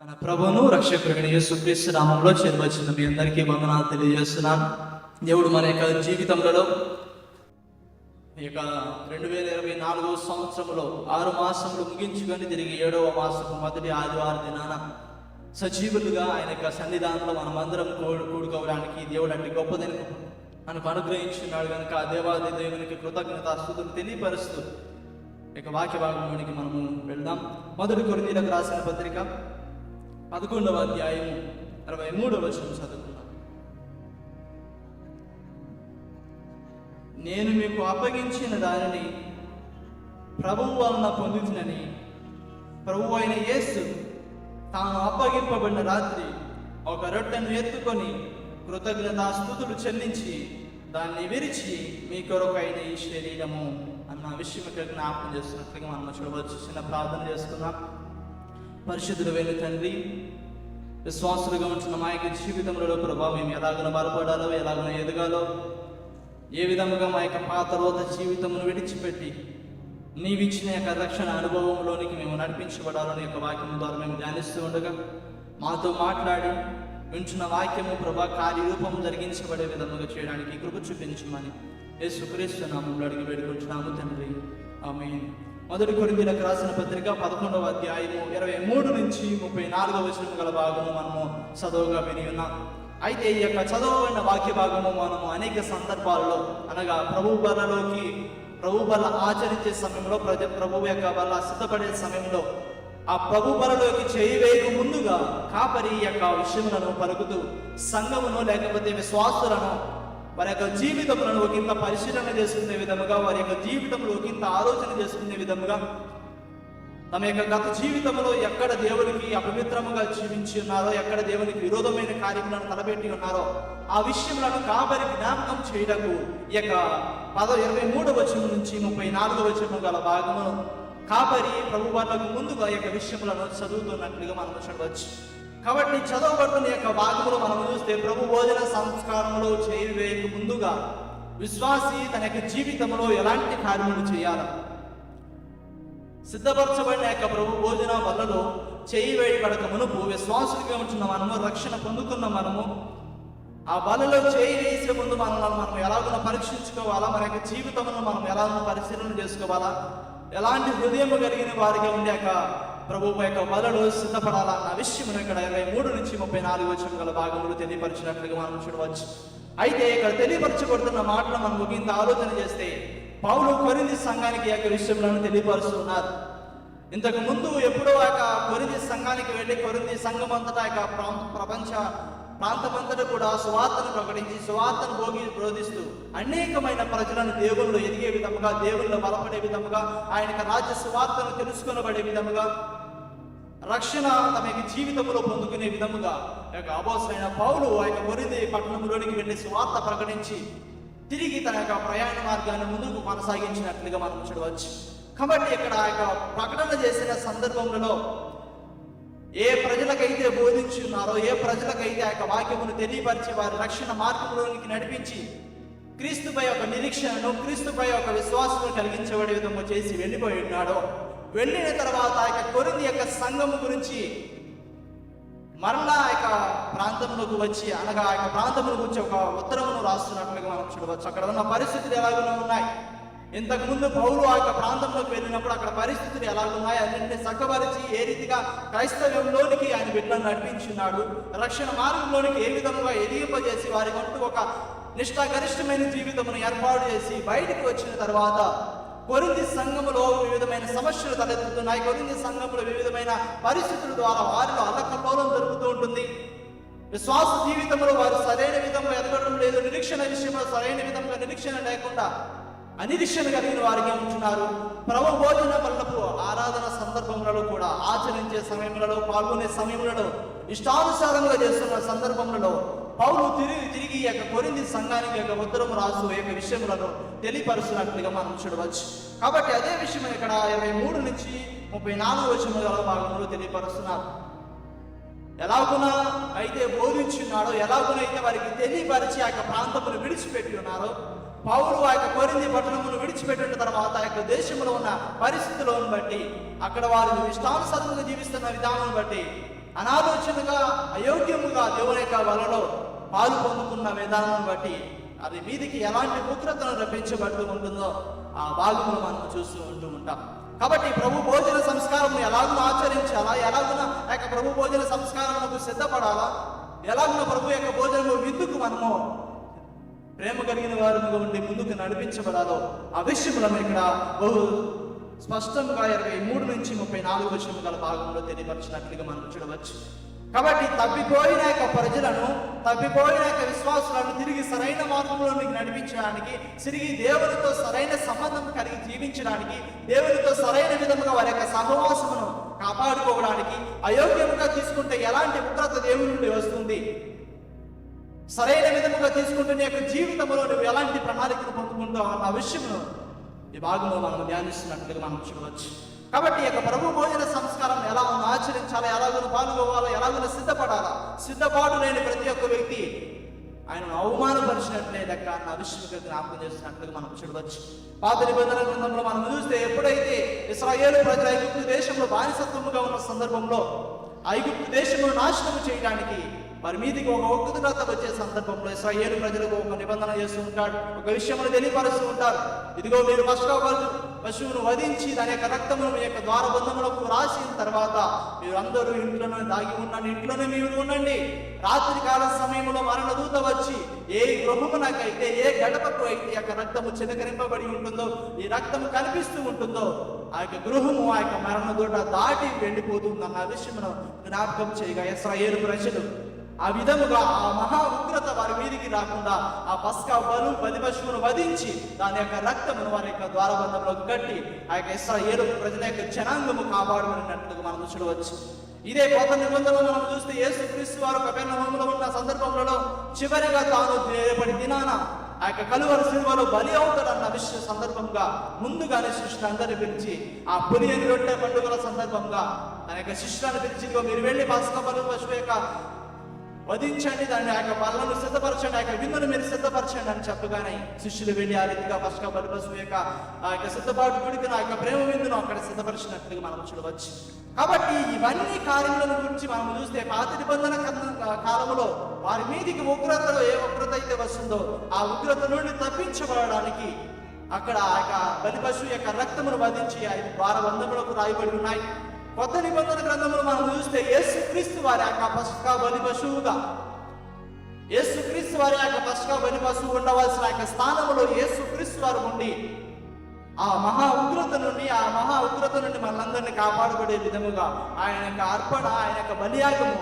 మన ప్రభును రక్షకుడిని యేసుక్రీస్తు నామంలో చేరవచ్చిన మీ అందరికీ వందనాలు తెలియజేస్తున్నాను దేవుడు మన యొక్క జీవితంలో ఈ యొక్క రెండు వేల ఇరవై నాలుగవ సంవత్సరంలో ఆరు మాసములు ముగించుకొని తిరిగి ఏడవ మాసము మొదటి ఆదివారం దినాన సజీవులుగా ఆయన యొక్క సన్నిధానంలో మనమందరం కూడు కూడుకోవడానికి దేవుడు అంటే గొప్పదని మనకు అనుగ్రహించున్నాడు కనుక ఆ దేవాది దేవునికి కృతజ్ఞత స్థుతులు తెలియపరుస్తూ ఇక వాక్య భాగంలోనికి మనము వెళ్దాం. మొదటి కొరిందీలకు రాసిన పత్రిక పదకొండవ అధ్యాయము అరవై మూడవ వచనం చదువుకున్నాం నేను మీకు అప్పగించిన దానిని ప్రభువు వలన పొందుతునని ప్రభు అయిన యేసు తాను అప్పగింపబడిన రాత్రి ఒక రొట్టెను ఎత్తుకొని కృతజ్ఞతాస్థుతులు చెల్లించి దాన్ని విరిచి మీ కొరకైన ఈ శరీరము అన్న విషయం ఇక్కడ జ్ఞాపకం చేస్తున్నట్లుగా మనం చూడవచ్చు. చిన్న ప్రార్థన చేసుకుందాం. పరిశుద్ధుడు వెళ్ళి తండ్రి విశ్వాసులుగా ఉంచిన మా యొక్క జీవితంలో ప్రభావ మేము ఎలాగనో బలపడాలో ఎలాగనో ఎదగాలో ఏ విధముగా మా యొక్క పాత రోత జీవితమును విడిచిపెట్టి నీవిచ్చిన యొక్క రక్షణ అనుభవంలోనికి మేము నడిపించబడాలని యొక్క వాక్యం ద్వారా మేము ధ్యానిస్తూ ఉండగా మాతో మాట్లాడి ఉంచిన వాక్యము ప్రభా కార్యరూపం జరిగించబడే విధముగా చేయడానికి కృప చూపించమని యేసుక్రీస్తు నామంలో అడిగి వేడుకుంటున్నాము తండ్రి. ఆమె మొదటి కొరింథీయులకు రాసిన పత్రిక పదకొండవ అధ్యాయము ఇరవై మూడు నుంచి ముప్పై నాలుగవ వచనం గల భాగము మనము చదువుగా విని ఉన్నాం. అయితే ఈ యొక్క చదవబడిన వాక్య భాగము మనము అనేక సందర్భాల్లో అనగా ప్రభు బలలోకి ప్రభు బల ఆచరించే సమయంలో ప్రజ ప్రభు యొక్క బల సిద్ధపడే సమయంలో ఆ ప్రభు బలలోకి చేయివేయక ముందుగా కాపరి యొక్క విషయములను పలుకుతూ సంఘమును లేకపోతే విశ్వాసులను వారి యొక్క జీవితంలో ఒకంత పరిశీలన చేసుకునే విధముగా వారి యొక్క జీవితంలో ఒకంత ఆలోచన చేసుకునే విధముగా తమ యొక్క గత జీవితంలో ఎక్కడ దేవునికి అపవిత్రముగా జీవించి ఉన్నారో ఎక్కడ దేవునికి విరోధమైన కార్యములను తలబెట్టి ఉన్నారో ఆ విషయములను కాబరి జ్ఞాపకం చేయటకు ఈ యొక్క పద ఇరవై మూడు వచనం నుంచి ముప్పై నాలుగో వచనం గల భాగము కాబరి ప్రభు వాళ్ళకు ముందుగా ఈ యొక్క విషయములను చదువుతున్నట్లుగా మనం చూడవచ్చు. కాబట్టి చదవబడుతున్న యొక్క భాగములో మనం చూస్తే ప్రభు భోజన సంస్కారంలో చేయి వేయక ముందుగా విశ్వాసి తన యొక్క జీవితంలో ఎలాంటి కార్యములు చేయాలి? సిద్ధపరచబడిన యొక్క ప్రభు భోజన వల్లలో చేయి వేయబడక మునుపు విశ్వాసులుగా ఉంటున్న మనము రక్షణ పొందుకున్న మనము ఆ బలలో చేయి వేసే ముందు మనల్ని మనం ఎలాగో పరీక్షించుకోవాలా? మన యొక్క జీవితంలో మనం ఎలా పరిశీలన చేసుకోవాలా? ఎలాంటి హృదయం కలిగిన వారిగా యొక్క ప్రభు యొక్క వలలు సిద్ధపడాలన్న విషయం ఇక్కడ ఇరవై మూడు నుంచి ముప్పై నాలుగు వచ్చిన గల భాగములు తెలియపరిచినట్లుగా మనం చూడవచ్చు. అయితే ఇక్కడ తెలియపరచబడుతున్న మాటలు మనం ఇంత ఆలోచన చేస్తే పౌలు కొరింది సంఘానికి యొక్క విషయంలో తెలియపరుస్తున్నారు. ఇంతకు ముందు ఎప్పుడో ఆ యొక్క కొరింది సంఘానికి వెళ్ళి కొరింది సంఘం అంతటా యొక్క ప్రాంత ప్రపంచ ప్రాంతమంతటా కూడా సువార్తను ప్రకటించి సువార్తను భోగి బోధిస్తూ అనేకమైన ప్రజలను దేవుళ్ళు ఎదిగే విధముగా దేవుళ్ళు బలపడే విధముగా ఆయన యొక్క రాజ్య సువార్తను తెలుసుకొనబడే విధముగా రక్షణ తమ యొక్క జీవితంలో పొందుకునే విధముగా యొక్క అబోసైన పౌలు ఆ యొక్క కొరింది పట్టణంలోనికి వెళ్ళి సువార్త ప్రకటించి తిరిగి తన యొక్క ప్రయాణ మార్గాన్ని ముందుకు కొనసాగించినట్లుగా మనం చూడవచ్చు. కాబట్టి ఇక్కడ ఆ యొక్క ప్రకటన చేసిన సందర్భంలో ఏ ప్రజలకైతే బోధించి ఉన్నారో ఏ ప్రజలకైతే ఆ యొక్క వాక్యమును తెలియపరిచి వారి రక్షణ మార్గంలోనికి నడిపించి క్రీస్తుపై ఒక నిరీక్షణను క్రీస్తుపై ఒక విశ్వాసము కలిగించబడే విధంగా చేసి వెళ్ళిపోయి ఉన్నాడో వెళ్ళిన తర్వాత ఆ యొక్క కొరింది యొక్క సంఘము గురించి మరలా ఆ యొక్క ప్రాంతంలోకి వచ్చి అనగా ఆ యొక్క ప్రాంతంలో గురించి ఒక ఉత్తరమును రాస్తున్నట్లుగా మనం చూడవచ్చు. అక్కడ ఉన్న పరిస్థితులు ఎలాగో ఉన్నాయి. ఇంతకు ముందు పౌరు ఆ యొక్క ప్రాంతంలోకి వెళ్ళినప్పుడు అక్కడ పరిస్థితులు ఎలా ఉన్నాయి అన్నింటినీ చక్కబరిచి ఏ రీతిగా క్రైస్తవ్యంలోనికి ఆయన బిడ్డలను నడిపించున్నాడు రక్షణ మార్గంలోనికి ఏ విధంగా ఎదిగింపజేసి వారి వంటూ ఒక నిష్ఠాగరిష్టమైన జీవితమును ఏర్పాటు చేసి బయటికి వచ్చిన తర్వాత కొరింది సంఘములో వివిధమైన సమస్యలు తలెత్తుతున్నాయి. కొరింది సంఘములో వివిధమైన పరిస్థితుల ద్వారా వారిలో అల్లకల్లోలం జరుగుతూ ఉంటుంది. విశ్వాస జీవితంలో వారు సరైన విధంగా ఎదగడం లేదు. నిరీక్షణ విషయంలో సరైన విధంగా నిరీక్షణ లేకుండా అనిరీక్షణ కలిగిన వారికి ఉంటున్నారు. ప్రభు భోజన పల్లపు ఆరాధన సందర్భములలో కూడా ఆచరించే సమయములలో పాల్గొనే సమయములలో ఇష్టానుసారంగా చేస్తున్న సందర్భములలో పౌలు తిరిగి తిరిగి యొక్క కొరింది సంఘానికి యొక్క ఉత్తరం రాసు యొక్క విషయములను తెలియపరుస్తున్నట్లుగా మనం చూడవచ్చు. కాబట్టి అదే విషయం ఇక్కడ ఇరవై మూడు నుంచి ముప్పై నాలుగు వచనముల భాగంలో తెలియపరుస్తున్నారు. ఎలాగున అయితే బోధించున్నాడో ఎలాగునైతే వారికి తెలియపరిచి ఆ యొక్క ప్రాంతమును విడిచిపెట్టి ఉన్నారో పౌరు ఆ యొక్క కొరింది పట్టణమును విడిచిపెట్టిన తర్వాత ఆ యొక్క దేశంలో ఉన్న పరిస్థితులను బట్టి అక్కడ వారు ఇష్టానుసారంగా జీవిస్తున్న విధానం బట్టి అనాలోచనగా అయోగ్యముగా దేవుని యొక్క వలలో పాలు పొందుకున్న విధానం బట్టి అది మీదికి ఎలాంటి ఉగ్రతను రప్పించబడుతూ ఉంటుందో ఆ భాగమును మనం చూస్తూ ఉంటూ ఉంటాం. కాబట్టి ప్రభు భోజన సంస్కారం ఎలాగున ఆచరించాలా? ఎలాగున యొక్క ప్రభు భోజన సంస్కారములకు సిద్ధపడాలా? ఎలాగున ప్రభు యొక్క భోజనము విందుకు మనము ప్రేమ కలిగిన వారుగా ఉండి ముందుకు నడిపించబడాలో ఆ విషయంలో ఇక్కడ బహు స్పష్టంగా ఇరవై మూడు నుంచి ముప్పై నాలుగు వచ్చిన గల భాగంలో తెలియపరిచినట్లుగా మనం చూడవచ్చు. కాబట్టి తప్పిపోయిన యొక్క ప్రజలను తప్పిపోయిన యొక్క విశ్వాసులను తిరిగి సరైన మార్గంలోనికి నడిపించడానికి తిరిగి దేవునితో సరైన సంబంధం కలిగి జీవించడానికి దేవునితో సరైన విధముగా వారి యొక్క సహవాసమును కాపాడుకోవడానికి అయోగ్యముగా తీసుకుంటే ఎలాంటి ఉగ్రత దేవుని నుండి వస్తుంది? సరైన విధముగా తీసుకుంటున్న యొక్క జీవితంలో నువ్వు ఎలాంటి ప్రణాళికను పొందుకుంటావు అన్న విషయంలో ఈ భాగంలో మనం ధ్యానిస్తున్నట్లుగా మనం చూడవచ్చు. కాబట్టి ఈ యొక్క ప్రభు భోజన సంస్కారం ఎలా మనం ఆచరించాలా ఎలాగో పాల్గొవాలా ఎలాగో సిద్ధపడాలా? సిద్ధపాటు లేని ప్రతి ఒక్క వ్యక్తి ఆయన అవమానపరిచినట్లే లెక్క అన్న విషయం జ్ఞాపకం చేస్తున్నట్లుగా మనం చూడవచ్చు. పాత నిబంధన గ్రంథంలో మనం చూస్తే ఎప్పుడైతే ఇస్రాయేలు ప్రజలు ఐగుప్తు దేశంలో బానిసత్వముగా ఉన్న సందర్భంలో ఐగుప్తు దేశంలో నాశనం చేయడానికి మరి మీదికి ఒక ఉగ్రత వచ్చే సందర్భంలో ఇస్రాయేలు ప్రజలకు ఒక నిబంధన చేస్తూ ఉంటాడు. ఒక విషయమును తెలియపరుస్తూ ఉంటారు ఇదిగో మీరు పశువు పశువును వధించి దాని యొక్క రక్తమును మీ యొక్క ద్వారబంధములకు రాసిన తర్వాత మీరు అందరూ ఇంట్లోనే దాగి ఉండండి. ఇంట్లోనే మీరు ఉండండి. రాత్రి కాల సమయంలో మరణ దూత వచ్చి ఏ గృహమునకైతే ఏ గడపకు అయితే యొక్క రక్తము చిలకరింపబడి ఉంటుందో ఈ రక్తము కనిపిస్తూ ఉంటుందో ఆ యొక్క గృహము ఆ యొక్క మరణ దూట దాటి వెళ్ళిపోతుందన్న విషయమును జ్ఞాపకం చేయగా ఇస్రాయేలు ప్రజలు ఆ విధముగా ఆ మహా ఉగ్రత వారి మీదికి రాకుండా ఆ పస్కా బలు బలి పశువును వధించి దాని యొక్క రక్తమును వారి యొక్క ద్వారబంధంలో కట్టి ఆ యొక్క ఏడు ప్రజల యొక్క జనాంగము కాపాడుకున్నట్లుగా మనం చూడవచ్చు. ఇదే కొత్త నిబంధనలు మనం చూస్తే యేసు క్రీస్తు వారు పెన్నమంలో ఉన్న సందర్భంలో చివరిగా తాను రేపటి దినాన ఆ యొక్క కలువర సినిమాలో బలి అవుతాడన్న విషయ సందర్భంగా ముందుగానే శిష్యులందరినీ పిలిచి ఆ పులియని రొట్టె పండుగల సందర్భంగా తన యొక్క శిష్యులను పిలిచి మీరు వెళ్ళి పస్క బలు పశువు యొక్క వధించండి దాన్ని ఆ యొక్క బలను సిద్ధపరచండి ఆ యొక్క విందును మీరు సిద్ధపరచండి అని చెప్పగానే శిష్యులు వెళ్ళి ఆ రీతిగా పసుక బలిపసు యొక్క ఆ యొక్క సిద్ధపాటు గుడికి ఆ యొక్క ప్రేమ విందును అక్కడ సిద్ధపరిచినట్లుగా మనం చూడవచ్చు. కాబట్టి ఇవన్నీ కార్యములను గురించి మనం చూస్తే పాత నిబంధన కాలంలో వారి మీదికి ఉగ్రతలో ఏ ఉగ్రత అయితే వస్తుందో ఆ ఉగ్రత నుండి తప్పించబడడానికి అక్కడ ఆ యొక్క బలిపశు యొక్క రక్తమును వధించి ఆ ద్వారబంధములకు రాయబడి ఉన్నాయి. కొత్త నిబంధన గ్రంథములు మనం చూస్తే యేసు క్రీస్తు వారి యొక్క పసుక బలి పశువుగా. యేసు క్రీస్తు వారి యొక్క పసుక బలి పశువు ఉండవలసిన యొక్క స్థానంలో యేసు క్రీస్తు వారు ఉండి ఆ మహా ఉగ్రత నుండి ఆ మహా ఉగ్రత నుండి మనందరినీ కాపాడబడే విధముగా ఆయన యొక్క అర్పణ ఆయన యొక్క బలియాగము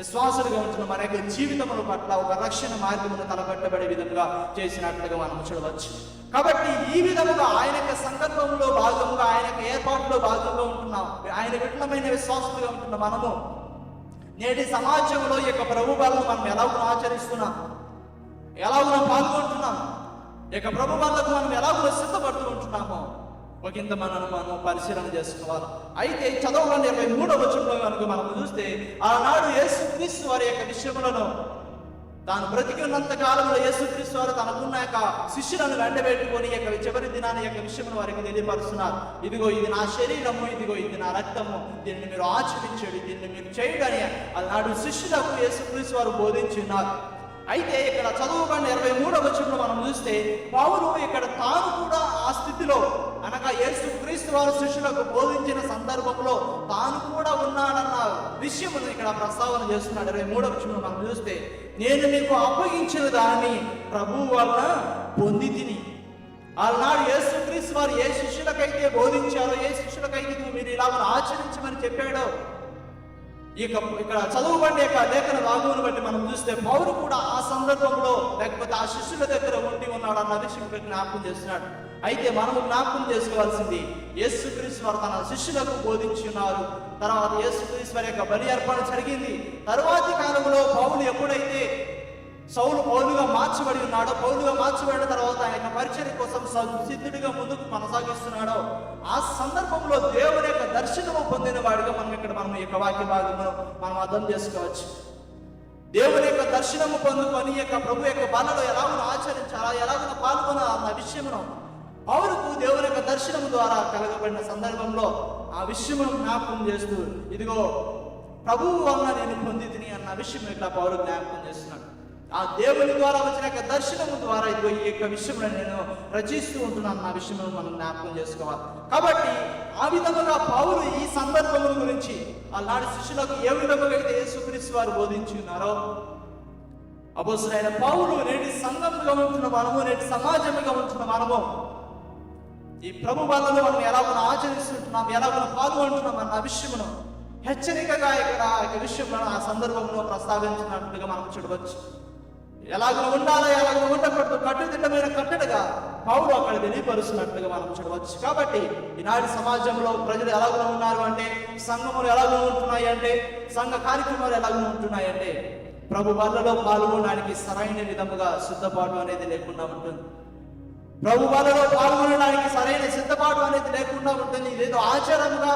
విశ్వాసులుగా ఉంచిన మన యొక్క జీవితముల పట్ల ఒక రక్షణ మార్గమును తలపెట్టబడే విధంగా చేసినట్లుగా మనం చూడవచ్చు. కాబట్టి ఈ విధముగా ఆయన యొక్క సంకల్పంలో భాగంగా ఆయన యొక్క ఏర్పాటులో భాగంగా ఉంటున్నాం. ఆయన విఠలమైన విశ్వాసులుగా ఉంటున్న మనము నేటి సమాజంలో ఈ యొక్క ప్రభు బలం మనం ఎలాగో ఆచరిస్తున్నాం? ఎలాగో పాల్గొంటున్నాం? ఈ యొక్క ప్రభు బలకు మనం ఎలాగో సిద్ధపడుతూ ఉంటున్నామో ఒకంత మనం మనం పరిశీలన చేసుకోవాలి అయితే చదవడం ఇరవై మూడవ వచనంలో కనుక మనం చూస్తే ఆనాడు యేసుక్రీస్తు వారి యొక్క విషయములను తాను బ్రతికి ఉన్నంత కాలంలో యేసుక్రీస్తు వారు తనకున్న యొక్క శిష్యులను వెంటబెట్టుకొని యొక్క చివరి దినాన్ని యొక్క విషయమును వారికి తెలియపరుస్తున్నారు. ఇదిగో ఇది నా శరీరము ఇదిగో ఇది నా రక్తము దీన్ని మీరు ఆచరించండి దీన్ని మీరు చేయడని ఆనాడు శిష్యులకు యేసుక్రీస్తు వారు బోధించున్నారు అయితే ఇక్కడ చదువుకున్న ఇరవై మూడవ వచనంలో మనం చూస్తే పౌలు ఇక్కడ తాను కూడా ఆ స్థితిలో అనగా యేసు క్రీస్తు వారి శిష్యులకు బోధించిన సందర్భంలో తాను కూడా ఉన్నాడన్న విషయమును ఇక్కడ ప్రస్తావన చేస్తున్నాడు. ఇరవై మూడవ వచనంలో మనం చూస్తే నేను మీకు అప్పగించిన దాన్ని ప్రభువు వలన పొంది తిని. ఆనాడు యేసు క్రీస్తు వారు ఏ శిష్యులకైతే బోధించారో ఏ శిష్యులకైతే మీరు ఇలా ఆచరించమని చెప్పాడో ఇక ఇక్కడ చదువుబడి యొక్క లేఖన భాగమును బట్టి మనం చూస్తే పౌరు కూడా ఆ సందర్భంలో లేకపోతే ఆ శిష్యుల దగ్గర ఉండి ఉన్నాడు అన్న విషయం జ్ఞాపకం చేస్తున్నాడు. అయితే మనము జ్ఞాపకం చేసుకోవాల్సింది యేసుక్రీస్తు వారు తన శిష్యులకు బోధించి ఉన్నారు. తర్వాత యేసుక్రీస్తు వారి యొక్క బలి అర్పణ జరిగింది. తరువాతి కాలంలో పౌలు ఎప్పుడైతే సౌలు పౌలుగా మార్చబడి ఉన్నాడో పౌలుగా మార్చబడిన తర్వాత ఆయన పరిచయం కోసం సిద్ధుడిగా ముందుకు కొనసాగిస్తున్నాడో ఆ సందర్భంలో దేవుని యొక్క దర్శనము పొందిన వాడిగా మనం ఇక్కడ మనం యొక్క వాక్య భాగమును మనం అర్థం చేసుకోవచ్చు. దేవుని యొక్క దర్శనము పొందుకొని యొక్క ప్రభు యొక్క బలలో ఎలాగో ఆచరించాలా ఎలాగో పాల్గొనాలా అన్న విషయమును పౌరుకు దేవుని యొక్క దర్శనము ద్వారా కలగబడిన సందర్భంలో ఆ విషయమును జ్ఞాపకం చేస్తూ ఇదిగో ప్రభువు వలన నేను పొందితిని అన్న విషయం ఇట్లా పౌరు జ్ఞాపకం చేస్తున్నాడు. ఆ దేవుని ద్వారా వచ్చిన యొక్క దర్శనము ద్వారా ఇదిగో ఈ యొక్క విషయంలో నేను రచిస్తూ ఉంటున్నాను. నా విషయంలో మనం జ్ఞాపకం చేసుకోవాలి. కాబట్టి ఆ విధముగా పౌరు ఈ సందర్భముల గురించి అలాంటి శిష్యులకు ఏ విధముగా అయితే యేసుక్రీస్తు వారు బోధించి ఉన్నారో అపోసరైన పౌలు నేటి సంఘముగా ఉంటున్న మనము నేటి సమాజముగా ఉంటున్న మనము ఈ ప్రభు వల్లలో మనం ఎలాగో ఆచరిస్తుంటున్నాం ఎలాగో పాల్గొంటున్నాం అన్న విషయమును హెచ్చరికగా ఇక్కడ ఈ విషయంలో ఆ సందర్భంలో ప్రస్తావించినట్లుగా మనం చూడవచ్చు. ఎలాగో ఉండాలో ఎలాగో ఉండకూడదు కట్టుదిట్టమైన కట్టడగా. పౌరు అక్కడ తెలియపరుస్తున్నట్లుగా మనం చూడవచ్చు. కాబట్టి ఈనాటి సమాజంలో ప్రజలు ఎలాగో ఉన్నారు అంటే సంఘములు ఎలాగో ఉంటున్నాయి అంటే సంఘ కార్యక్రమాలు ఎలాగో ఉంటున్నాయి అంటే ప్రభు వాళ్ళలో పాల్గొనడానికి సరైన విధముగా సిద్ధపాటు అనేది లేకుండా ఉంటుంది. ప్రభు వాళ్ళలో పాల్గొనడానికి సరైన సిద్ధపాటు అనేది లేకుండా ఉంటుంది. ఇదేదో ఆచారంగా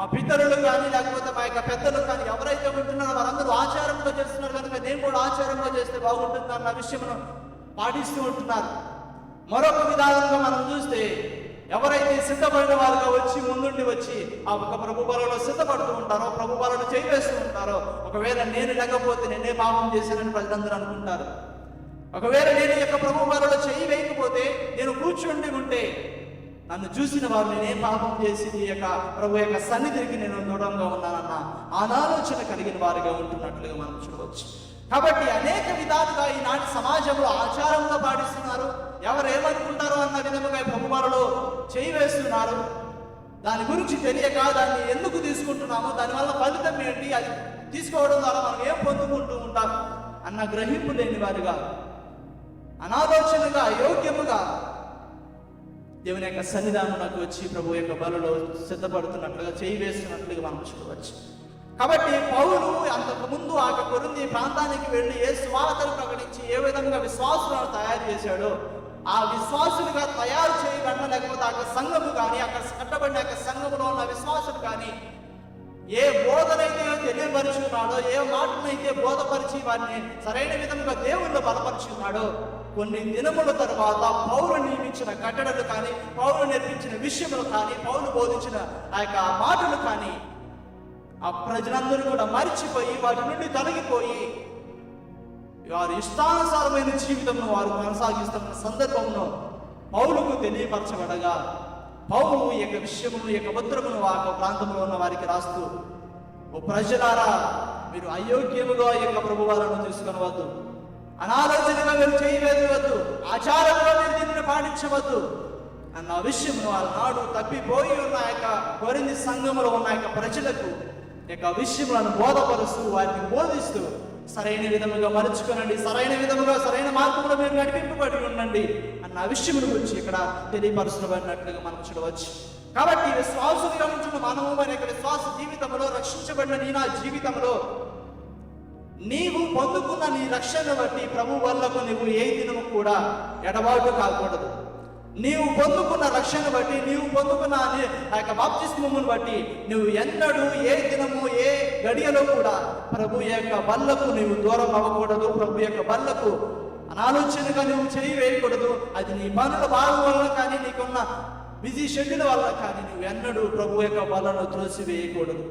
మా పితరులు కానీ లేకపోతే మా యొక్క పెద్దలు కానీ ఎవరైతే ఉంటున్నారో వారందరూ ఆచారంలో చేస్తున్నారు కనుక నేను కూడా ఆచారంలో చేస్తే బాగుంటుంది అన్న విషయమును పాటిస్తూ ఉంటున్నారు. మరొక విధానంగా మనం చూస్తే ఎవరైతే సిద్ధపడిన వారుగా వచ్చి ముందుండి వచ్చి ఆ ఒక ప్రభు బలంలో సిద్ధపడుతూ ఉంటారో ప్రభు బలను చేయివేస్తూ ఉంటారో ఒకవేళ నేను లేకపోతే నేనే పాపం చేశానని ప్రజలందరూ అనుకుంటారు. ఒకవేళ నేను యొక్క ప్రభు బలలో చేయి వేయకపోతే నేను కూర్చుండి ఉంటే నన్ను చూసిన వారు నేనే పాపం చేసి ఈ యొక్క ప్రభు యొక్క సన్నిధికి నేను దూరంగా ఉన్నానన్న అనాలోచన కలిగిన వారిగా ఉంటున్నట్లుగా మనం చూడవచ్చు. కాబట్టి అనేక విధాలుగా ఈనాటి సమాజంలో ఆచారంగా పాటిస్తున్నారు. ఎవరు ఏమనుకుంటారో అన్న విధముగా ఈ చేయి వేస్తున్నారు. దాని గురించి తెలియక దాన్ని ఎందుకు తీసుకుంటున్నాము దానివల్ల ఫలితం ఏంటి అది తీసుకోవడం ద్వారా మనం ఏం పొందుకుంటూ ఉంటాం అన్న గ్రహింపు లేని వారుగా అనాలోచనగా అయోగ్యముగా దేవుని యొక్క సన్నిధానంలోకి వచ్చి ప్రభు యొక్క బలలో సిద్ధపడుతున్నట్లుగా చేయి వేస్తున్నట్లుగా మనం చూడవచ్చు. కాబట్టి పౌరు అంతకు ముందు ఆ కొరింది ప్రాంతానికి వెళ్ళి ఏ స్వాగతను ప్రకటించి ఏ విధంగా విశ్వాసులను తయారు చేశాడో ఆ విశ్వాసులుగా తయారు చేయబడిన లేకపోతే అక్కడ సంఘము కానీ అక్కడ కట్టబడిన యొక్క సంఘములో ఉన్న విశ్వాసులు కానీ ఏ బోధనైతే తెలియపరుచున్నాడో ఏ మాటనైతే బోధపరిచి వారిని సరైన విధంగా దేవుళ్ళు బలపరుచున్నాడో ఉన్నాడో కొన్ని దినముల తర్వాత పౌరుని నియమించిన కట్టడలు కానీ పౌరులు నేర్పించిన విషయములు కానీ పౌరులు బోధించిన ఆ యొక్క మాటలు కానీ ఆ ప్రజలందరూ కూడా మరిచిపోయి వాటి నుండి తొలగిపోయి వారి ఇష్టానుసారమైన జీవితంలో వారు కొనసాగిస్తున్న సందర్భంలో పౌలుకు తెలియపరచబడగా పౌలు ఈ యొక్క విషయమును ఈ యొక్క ఉత్తరమును ఆ యొక్క ప్రాంతంలో ఉన్న వారికి రాస్తూ ఓ ప్రజలారా మీరు అయోగ్యముగా ఈ యొక్క ప్రభువాలను తీసుకునవద్దు. అనాలోచనగా మీరు చేయవేయవద్దు ఆచారంలో మీరు దీనిని పాటించవద్దు. అన్న విషయమును నాడు తప్పిపోయి ఉన్న యొక్క కొరింది సంఘములో ఉన్న యొక్క ప్రజలకు యొక్క విషయములను బోధపరుస్తూ వారిని బోధిస్తూ సరైన విధముగా మలుచుకొనండి సరైన విధముగా సరైన మార్గంలో మీరు నడిపింపబడి ఉండండి అన్న విషయముల గురించి ఇక్కడ తెలియపరచబడినట్లుగా మనం చూడవచ్చు. కాబట్టి విశ్వాసులుగా ఉంటున్న మనము మన యొక్క విశ్వాస జీవితంలో రక్షించబడిన నీ నా జీవితంలో నీవు పొందుకున్న నీ రక్షణ బట్టి ప్రభు వల్లకు నీవు ఏ దినము కూడా ఎడబాటు కాకూడదు. నీవు పొందుకున్న రక్షణ బట్టి నీవు పొందుకున్న ఆ యొక్క బాప్తిస్మమును బట్టి నువ్వు ఎన్నడూ ఏ దినము ఏ గడియలో కూడా ప్రభు యొక్క బల్లకు నీవు దూరం అవ్వకూడదు. ప్రభు యొక్క బల్లకు అనాలోచనగా నువ్వు చేయి వేయకూడదు. అది నీ పనుల భాగం వల్ల కానీ నీకున్న బిజీ షెడ్యూల్ వల్ల కానీ నువ్వు ఎన్నడూ ప్రభు యొక్క బలను త్రోసి వేయకూడదు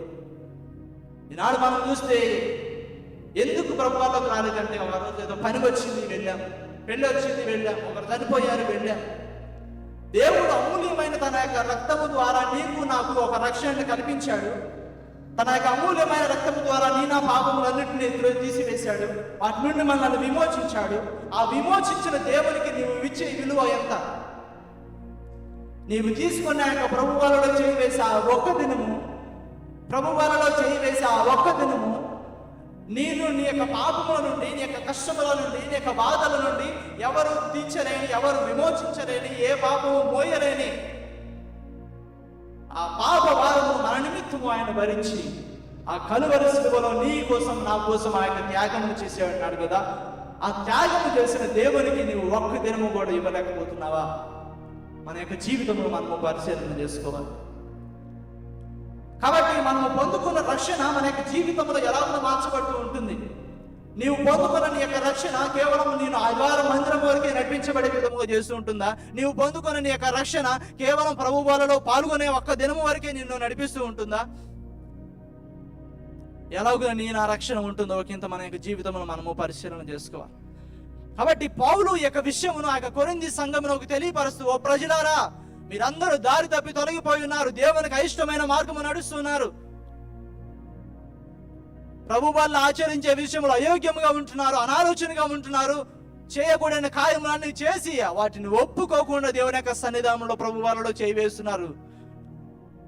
ఈనాడు మనం చూస్తే ఎందుకు ప్రభుత్వాలకు రాలేదంటే ఒక రోజు ఏదో పని వచ్చింది వెళ్ళాం. పెళ్ళి వచ్చింది వెళ్ళాం. ఒకరు చనిపోయారు వెళ్ళాం. దేవుడు అమూల్యమైన తన యొక్క రక్తము ద్వారా నీకు నాకు ఒక రక్షణను కల్పించాడు. తన యొక్క అమూల్యమైన రక్తము ద్వారా నీ నా పాపములన్నింటినీ తీసివేశాడు. వాటి నుండి మనల్ని విమోచించాడు. ఆ విమోచించిన దేవునికి నీవు ఇచ్చే విలువ ఎంత? నీవు తీసుకున్న యొక్క ప్రభు వలలో చేయి వేసే ఆ ఒక్క దినము ప్రభువాలలో చేయి వేసే ఆ ఒక్క దినము నేను నీ యొక్క పాపముల నుండి నీ యొక్క కష్టముల నుండి నీ యొక్క బాధల నుండి ఎవరు తీర్చలేని ఎవరు విమోచించలేని ఏ పాపము మోయలేని ఆ పాప భారము మన నిమిత్తము ఆయన భరించి ఆ కలువరి శిలువలో నీ కోసం నా కోసం ఆ యొక్క త్యాగము చేసేవాడు కదా. ఆ త్యాగము చేసిన దేవునికి నీవు ఒక్క దినము కూడా ఇవ్వలేకపోతున్నావా? మన యొక్క జీవితంలో మనము పరిశీలన చేసుకోవాలి. మనము పొందుకున్న రక్షణ మన యొక్క జీవితంలో ఎలా మార్చబడుతూ ఉంటుంది. నీవు పొందుకున్న నీ యొక్క రక్షణ కేవలం నేను ఆదివారం మందిరం వరకే నడిపించబడే విధముగా చేస్తూ ఉంటుందా? నీవు పొందుకున్న నీ యొక్క రక్షణ కేవలం ప్రభు బలలో పాల్గొనే ఒక్క దినము వరకే నిన్ను నడిపిస్తూ ఉంటుందా? ఎలాగో నీ నా రక్షణ ఉంటుందో ఒకంత మన యొక్క జీవితంలో మనము పరిశీలన చేసుకోవాలి. కాబట్టి పౌలు యొక్క విషయమును ఆ యొక్క కొరింది సంఘమునకు తెలియపరుస్తూ ఓ ప్రజలారా మీరందరూ దారి తప్పి తొలగిపోయి ఉన్నారు. దేవునికి అయిష్టమైన మార్గము నడుస్తున్నారు. ప్రభు వల్ల ఆచరించే విషయంలో అయోగ్యముగా ఉంటున్నారు అనాలోచనగా ఉంటున్నారు. చేయకూడని కార్యములన్నీ చేసి వాటిని ఒప్పుకోకుండా దేవుని యొక్క సన్నిధానంలో ప్రభు వాళ్ళలో చేయివేస్తున్నారు.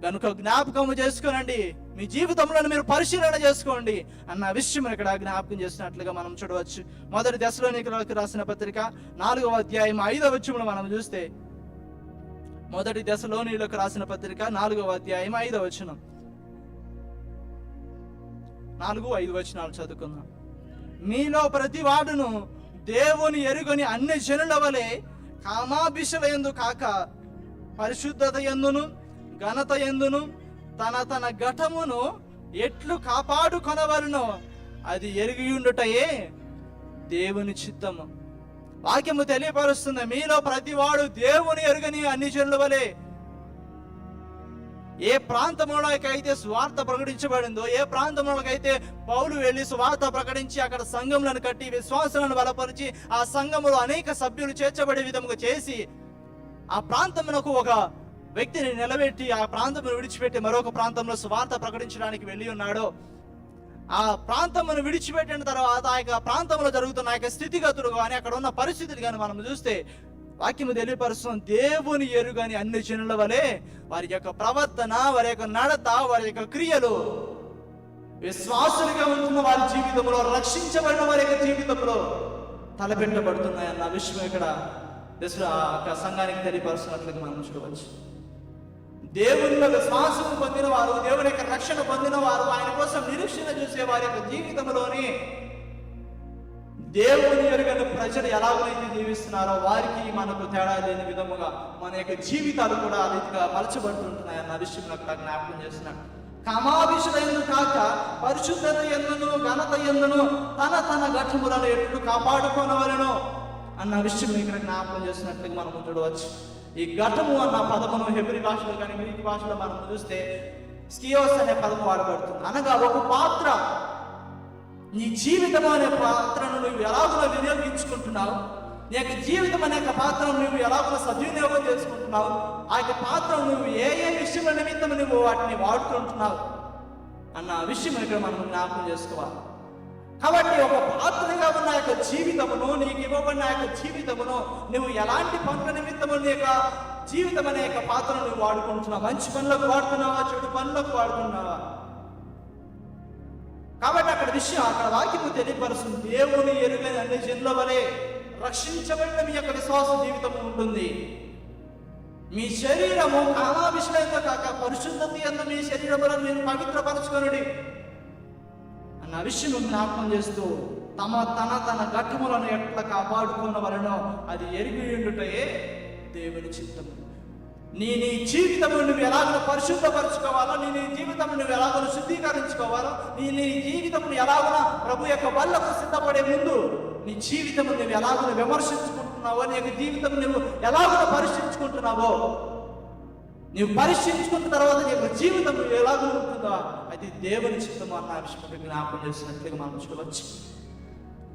కనుక జ్ఞాపకం చేసుకోనండి. మీ జీవితంలో మీరు పరిశీలన చేసుకోండి అన్న విషయం ఇక్కడ జ్ఞాపకం చేసినట్లుగా మనం చూడవచ్చు. మొదటి దశలోనికి రాసిన పత్రిక నాలుగవ అధ్యాయం ఐదవ వచ్చంలో మనం చూస్తే మొదటి దశలోనిలోకి రాసిన పత్రిక నాలుగవ అధ్యాయం ఐదవ వచనం. నాలుగు ఐదు వచనాలు చదువుకుందాం. మీలో ప్రతి వాడును దేవుని ఎరుగని అన్ని జనుల వలె కామాభిషల ఎందు కాక పరిశుద్ధత ఎందును ఘనత ఎందును తన తన ఘటమును ఎట్లు కాపాడుకొనవలనో అది ఎరిగియుండుటయే దేవుని చిత్తము. వాక్యము తెలియపరుస్తుంది. మీలో ప్రతివాడు దేవుని ఎరుగని అన్ని జనుల వలె ఏ ప్రాంతంలోకైతే స్వార్థ ప్రకటించబడిందో ఏ ప్రాంతంలోకైతే పౌలు వెళ్ళి స్వార్థ ప్రకటించి అక్కడ సంఘములను కట్టి విశ్వాసాలను బలపరిచి ఆ సంఘములో అనేక సభ్యులు చేర్చబడే విధముగా చేసి ఆ ప్రాంతమునకు ఒక వ్యక్తిని నిలబెట్టి ఆ ప్రాంతమును విడిచిపెట్టి మరొక ప్రాంతంలో స్వార్థ ప్రకటించడానికి వెళ్ళి ఉన్నాడో. ఆ ప్రాంతమును విడిచిపెట్టిన తర్వాత ఆ యొక్క ప్రాంతంలో జరుగుతున్న ఆ యొక్క స్థితిగతులు కానీ అక్కడ ఉన్న పరిస్థితులు కానీ మనం చూస్తే వాక్యము తెలియపరుస్తుంది. దేవుని ఎరుగని అన్ని చిన్నల వలె వారి యొక్క ప్రవర్తన వారి యొక్క నడత వారి యొక్క క్రియలు విశ్వాసులుగా ఉంటున్న వారి జీవితంలో రక్షించబడిన వారి యొక్క జీవితంలో తలపెట్టబడుతున్నాయన్న విషయం ఇక్కడ విశ్వ ఆ యొక్క సంఘానికి తెలియపరుస్తున్నట్లుగా మనం చూడవచ్చు. దేవునిలో విశ్వాసం పొందిన వారు దేవుని యొక్క రక్షణ పొందిన వారు ఆయన కోసం నిరీక్షణ చూసే వారి యొక్క జీవితంలోని దేవుని ఎరుగని ప్రజలు ఎలాగైతే జీవిస్తున్నారో వారికి మనకు తేడా లేని విధముగా మన యొక్క జీవితాలు కూడా ఆ రీతిగా మలచబడుతుంటున్నాయి అన్న విషయం నాకు జ్ఞాపకం చేస్తున్నాడు. కామాభిషులైన కాక పరిశుద్ధత ఎందును ఘనత ఎందును తన తన ఘటములను ఎట్లు కాపాడుకోనవలను అన్న విషయం ఇక్కడ జ్ఞాపకం చేసినట్లుగా మనం చూడవచ్చు. ఈ ఘటము అన్న పదమును హెబ్రి భాషలో కానీ గ్రీక్ భాషలో మనం చూస్తే స్కియోస్ అనే పదం వాడబడుతుంది. అనగా ఒక పాత్ర. నీ జీవితం అనే పాత్రను నువ్వు ఎలాగో వినియోగించుకుంటున్నావు? నీ యొక్క జీవితం అనే యొక్క పాత్రను నువ్వు ఎలాగో సద్వినియోగం చేసుకుంటున్నావు? ఆ యొక్క పాత్రను నువ్వు ఏ ఏ విషయంలో నిమిత్తం నువ్వు వాటిని వాడుకుంటున్నావు అన్న విషయం ఇక్కడ మనం జ్ఞాపకం చేసుకోవాలి. కాబట్టి ఒక పాత్రగా ఉన్న యొక్క జీవితమును నీకు ఇవ్వబడిన యొక్క జీవితమును నువ్వు ఎలాంటి పనుల నిమిత్తము నీ యొక్క జీవితం అనే యొక్క పాత్రను నువ్వు వాడుకుంటున్నావు? మంచి పనులకు వాడుతున్నావా? చెడు పనులకు వాడుతున్నావా? కాబట్టి అక్కడ విషయం అక్కడ వాక్యము తెలియపరుస్తుంది. దేవుని ఎరుగని అన్ని జన్ల వలె రక్షించబడిన మీ యొక్క విశ్వాస జీవితం ఉంటుంది. మీ శరీరము కామాభిషయంతో కాక పరిశుద్ధత ఎంత మీ శరీరములను మీరు పవిత్రపరచుకొని అన్న విషయం జ్ఞాపకం చేస్తూ తమ తన తన ఘట్టములను ఎట్లా కాపాడుకున్న వలనో అది ఎరిగి ఉండుటయే దేవుని చిత్తము నీ నీ జీవితము నువ్వు ఎలాగో పరిశుద్ధపరచుకోవాలో నీ నీ జీవితం నువ్వు ఎలాగో శుద్ధీకరించుకోవాలో నీ నీ జీవితమును ఎలాగో ప్రభు యొక్క వల్లకు సిద్ధపడే ముందు నీ జీవితము నువ్వు ఎలాగో విమర్శించుకుంటున్నావో నీ యొక్క జీవితం నువ్వు ఎలాగో పరిశీలించుకుంటున్నావో నీవు పరిశీలించుకున్న తర్వాత నీ యొక్క జీవితం ఎలా ఉంటుందో అది దేవుని చిత్తం అన్న విషయం జ్ఞాపకం చేసినట్లుగా మనం చూడవచ్చు.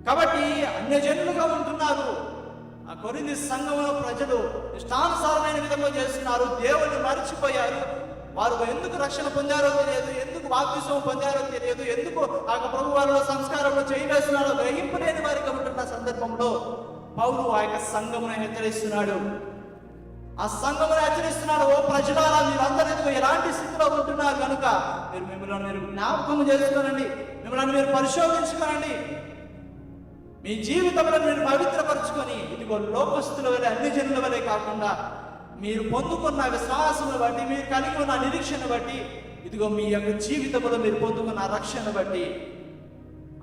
కాబట్టి అన్యజనులుగా ఉంటున్నారు. ఆ కొరింది సంఘంలో ప్రజలు ఇష్టానుసారమైన విధంగా చేస్తున్నారు. దేవుని మర్చిపోయారు. వారు ఎందుకు రక్షణ పొందారో తెలియదు. ఎందుకు బాప్తిసం పొందారో తెలియదు. ఎందుకు ఆ ప్రభు వారిలో సంస్కారంలో చేయవేస్తున్నారో గ్రహింపలేని లేని ఉంటున్న సందర్భంలో పౌరు ఆ యొక్క సంఘమును హెచ్చరిస్తున్నాడు. ఆ సంఘమును హెచ్చరిస్తున్నాడు ఓ ప్రజలారా మీరందరూ ఎందుకు ఎలాంటి స్థితిలో ఉంటున్నారు? కనుక మీరు మిమ్మల్ని మీరు జ్ఞాపకం చేసుకోనండి. మిమ్మల్ని మీరు పరిశోధించుకోనండి. మీ జీవితంలో మీరు పవిత్రపరచుకొని ఇదిగో లోకస్తుల వలె అన్ని జనుల వలె కాకుండా మీరు పొందుకున్న విశ్వాసమును బట్టి మీరు కలిగి ఉన్న నిరీక్షణ బట్టి ఇదిగో మీ యొక్క జీవితంలో మీరు పొందుకున్న రక్షణ బట్టి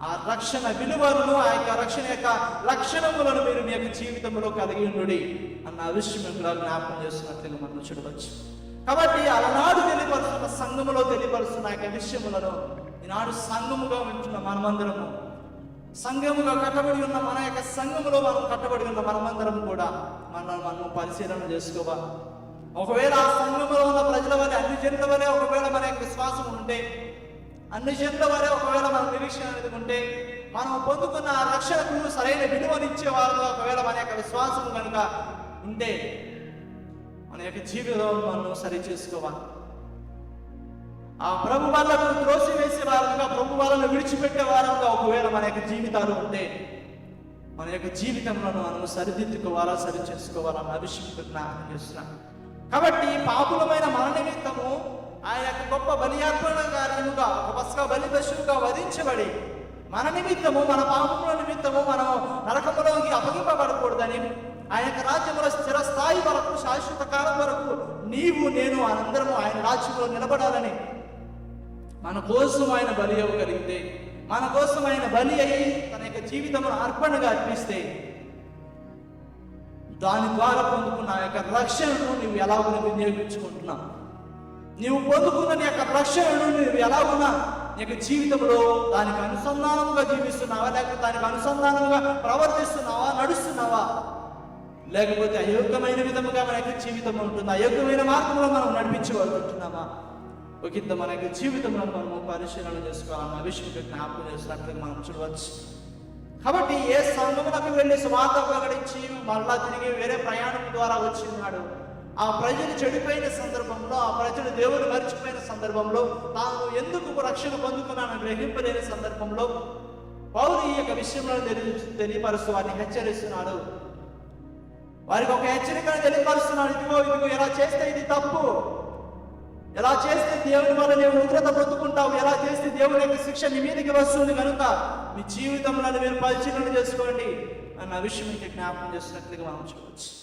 ఆ రక్షణ విలువలను ఆ యొక్క రక్షణ యొక్క లక్షణములను మీరు మీ యొక్క జీవితంలో కలిగి ఉండు అన్న విషయం ఇక్కడ జ్ఞాపకం చేస్తున్నట్లుగా మనం చూడవచ్చు. కాబట్టి అలనాడు తెలియపరుస్తున్న సంఘములో తెలియపరుస్తున్న ఆ యొక్క విషయములను ఈనాడు సంఘముగా ఉంటున్న మనమందరము సంఘముగా కట్టబడి ఉన్న మన యొక్క సంఘములో మనం కట్టబడి ఉన్న మనమందరం కూడా మనం మనం పరిశీలన చేసుకోవాలి. ఒకవేళ ఆ సంఘములో ఉన్న ప్రజల వల్ల అన్ని జనుల వల్ల ఒకవేళ మన యొక్క విశ్వాసం ఉంటే అన్ని జన్ల వారే ఒకవేళ మనం నిరీక్షణ అనేది ఉంటే మనం పొందుకున్న ఆ రక్షణకు సరైన విలువనిచ్చే వారు ఒకవేళ మన యొక్క విశ్వాసం కనుక ఉంటే మన యొక్క జీవితం మనం సరి చేసుకోవాలి. ఆ ప్రభు వాళ్ళను త్రోసివేసే వారంగా ప్రభు వాళ్ళను విడిచిపెట్టే వారంగా ఒకవేళ మన యొక్క జీవితాలు ఉంటే మన యొక్క జీవితంలో మనం సరిదిద్దుకోవాలా సరి చేసుకోవాలని విషయం జ్ఞాపకం చేస్తున్నాం కాబట్టి పాపులమైన మన నిమిత్తము ఆయన యొక్క గొప్ప బలియార్పణ కార్యముగా ఒక పసుగా బలి పశువుగా వధించబడి మన నిమిత్తము మన పాపముల నిమిత్తము మనము నరకములోకి అప్పగింపబడకూడదని ఆయన యొక్క రాజ్యముల స్థిర స్థాయి వరకు శాశ్వత కాలం వరకు నీవు నేను అందరము ఆయన రాజ్యంలో నిలబడాలని మన కోసం ఆయన బలి అవ్వగలిగితే మన కోసం ఆయన బలి అయి తన యొక్క జీవితమును అర్పణగా అర్పిస్తే దాని ద్వారా పొందుకున్న ఆ యొక్క రక్షణను నువ్వు ఎలాగో వినియోగించుకుంటున్నావు నీవు పొందుకున్న నీ యొక్క రక్షణను నువ్వు ఎలాగున్నా నీ యొక్క జీవితంలో దానికి అనుసంధానముగా జీవిస్తున్నావా? లేకపోతే దానికి అనుసంధానముగా ప్రవర్తిస్తున్నావా? నడుస్తున్నావా? లేకపోతే అయోగ్యమైన విధముగా మన యొక్క జీవితం ఉంటుంది? అయోగ్యమైన మార్గంలో మనం నడిపించబడుతుంటున్నామా ఒక ఇంత మన యొక్క జీవితంలో మనము పరిశీలన చేసుకోవాలన్న విషయం జ్ఞాపకం చేసినట్లుగా మనం చూడవచ్చు. కాబట్టి ఏ సంఘములకు వెళ్ళి స్వాత ప్రకటించి మళ్ళా తిరిగి వేరే ప్రయాణం ద్వారా వచ్చినాడు? ఆ ప్రజలు చెడిపోయిన సందర్భంలో ఆ ప్రజలు దేవుడు మర్చిపోయిన సందర్భంలో తాను ఎందుకు రక్షణ పొందుతున్నానని గ్రహింపలేని సందర్భంలో పౌరు ఈ యొక్క విషయంలో తెలియ తెలియపరుస్తూ వారిని హెచ్చరిస్తున్నాడు. వారికి ఒక హెచ్చరికను తెలియపరుస్తున్నాడు. ఇదిగో ఇదిగో ఎలా చేస్తే ఇది తప్పు? ఎలా చేస్తే దేవుని వల్ల నీవు ఉగ్రత పొందుకుంటావు ఎలా చేస్తే దేవుని యొక్క శిక్ష నీ మీదకి వస్తుంది కనుక మీ జీవితంలో మీరు పరిశీలన చేసుకోండి అన్న విషయం మీకు జ్ఞాపకం చేసినట్లుగా మనం చూడవచ్చు